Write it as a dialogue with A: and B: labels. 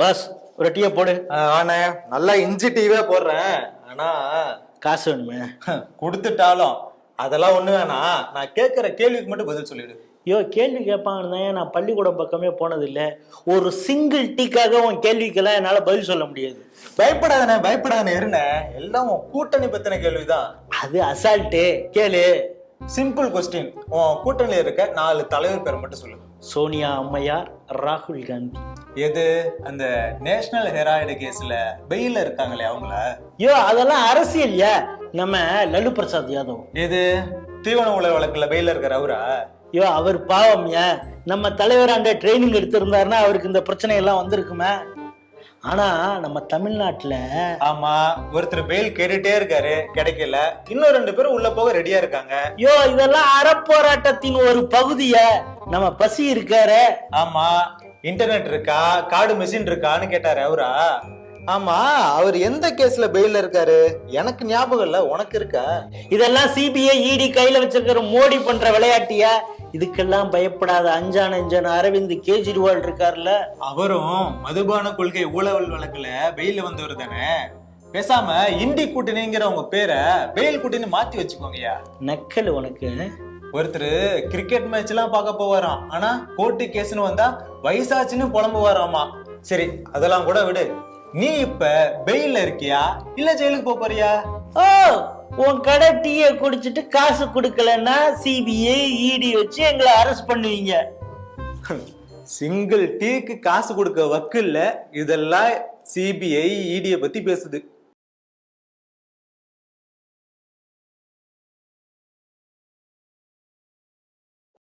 A: Pass ஒரு டீயை போடு.
B: ஆனே நல்லா இஞ்சி டீவே போடுறேன். ஆனா
A: காசு வேணுமே.
B: கொடுத்துட்டாலும் அதெல்லாம் ஒண்ணு வேணாம். நான் கேட்கிற கேள்விக்கு மட்டும் பதில் சொல்லிடு.
A: ஐயோ கேள்வி கேட்பாங்கன்னு தான் நான் பள்ளிக்கூடம் பக்கமே போனதில்லை. ஒரு சிங்கிள் டீக்காக உன் கேள்விக்கெல்லாம் என்னால் பதில் சொல்ல முடியாது.
B: பயப்படாதனே பயப்படாதனே இருண்ணே. எல்லாம் உன் கூட்டணி பத்தின கேள்விதான்.
A: அது அசால்ட்டு கேளு.
B: சிம்பிள் கொஸ்டின் உன் கூட்டணியில இருக்க நாலு தலைவர் பேரை மட்டும் சொல்லு.
A: சோனியா அம்மையார் ராகுல் காந்தி.
B: எது? அந்த நேஷனல் ஹெராய்டு கேஸ்ல பெயில இருக்காங்களே அவங்கள?
A: ஐயோ அதெல்லாம் அரசியல்யா நம்ம லல்லு பிரசாத் யாதவ்.
B: எது? தீவன உலை வழக்குல பெயில இருக்கிற அவரா?
A: ஐயோ அவர் பாவம் ஏன் நம்ம தலைவர் ட்ரைனிங் எடுத்திருந்தாருன்னா அவருக்கு இந்த பிரச்சனை எல்லாம் வந்திருக்குமே. ஆனா நம்ம தமிழ்நாட்டுல
B: ஆமா ஒருத்தர் பெயில் கேட்டுட்டே இருக்காரு கிடைக்கல. இன்னும் ரெண்டு பேரும் உள்ள போக ரெடியா இருக்காங்க.
A: ஐயோ இதெல்லாம் அறப்போராட்டத்தின் ஒரு பகுதிய? நம்ம பசி இருக்காரு.
B: ஆமா இன்டர்நெட் இருக்கா? கார்டு மிஷின் இருக்கான்னு கேட்டாரு அவரா? ஆமா அவர் எந்த கேஸ்ல பெயில்ல இருக்காரு? எனக்கு ஞாபகம் இல்ல உனக்கு இருக்கா?
A: இதெல்லாம் சிபிஐ இடி கையில வச்சிருக்கிற மோடி பண்ற விளையாட்டியா? இதுக்கெல்லாம் பயப்படாத அஞ்சான அஞ்சான அரவிந்த் கெஜ்ரிவால் இருக்கார்ல.
B: அவரும் மதுபான கொள்கை ஊழல் வழக்குல பெயில வந்தவர் தானே? பேசாம இண்டி கூட்டணிங்கிற உங்க பேரை பெயில் கூட்டணி மாத்தி வச்சுக்கோங்கய்யா.
A: நக்கல் உனக்கு.
B: ஒருத்தர் கிரிக்கெட் மேட்ச் எல்லாம் பார்க்க போவாராம். ஆனா கோர்ட்டு கேஸ்னு வந்தா வயசாச்சுன்னு புலம்புவாராமா? சரி அதெல்லாம் கூட விடு. நீ இப்ப பெயில்ல இருக்கியா? இல்ல ஜெயிலுக்கு போப் போறியா?
A: ஓ உன் கடை டீயை குடிச்சிட்டு காசு கொடுக்கலன்னா சிபிஐ இடி வச்சு எங்களை அரெஸ்ட் பண்ணுவீங்க.
B: சிங்கிள் டீக்கு காசு கொடுக்க வக்கு இல்ல இதெல்லாம் சிபிஐ இடிய பத்தி பேசுது.